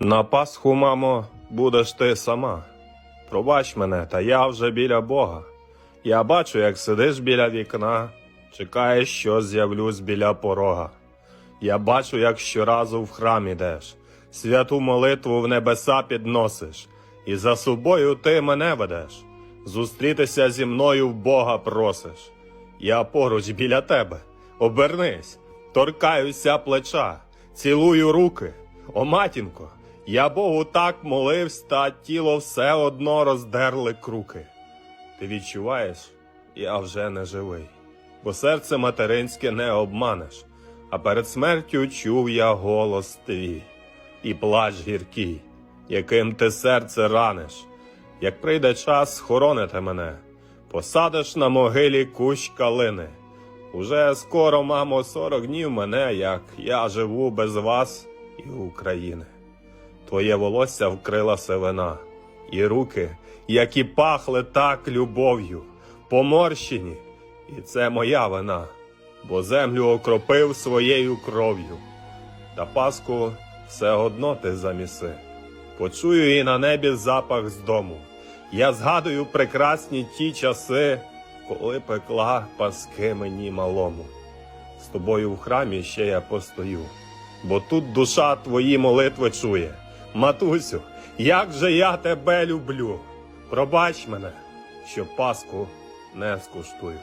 На Пасху, мамо, будеш ти сама. Пробач мене, та я вже біля Бога. Я бачу, як сидиш біля вікна, чекаєш, що з'явлюсь біля порога. Я бачу, як щоразу в храм ідеш, святу молитву в небеса підносиш, і за собою ти мене ведеш. Зустрітися зі мною в Бога просиш. Я поруч біля тебе, обернись, торкаюся плеча, цілую руки. О, матінко, я Богу так молився, та тіло все одно роздерли круки. Ти відчуваєш, я вже не живий, бо серце материнське не обманеш, а перед смертю чув я голос твій і плач гіркий, яким ти серце раниш. Як прийде час, хороните мене, посадиш на могилі кущ калини. Уже скоро, мамо, сорок днів мене, як я живу без вас і України. Твоє волосся вкрила сивина, і руки, які пахли так любов'ю, поморщені, і це моя вина, бо землю окропив своєю кров'ю. Та Пасху все одно ти заміси. Почую і на небі запах з дому. Я згадую прекрасні ті часи, коли пекла паски мені малому. З тобою в храмі ще я постою, бо тут душа твої молитви чує. Матусю, як же я тебе люблю. Пробач мене, що Паску не скуштую.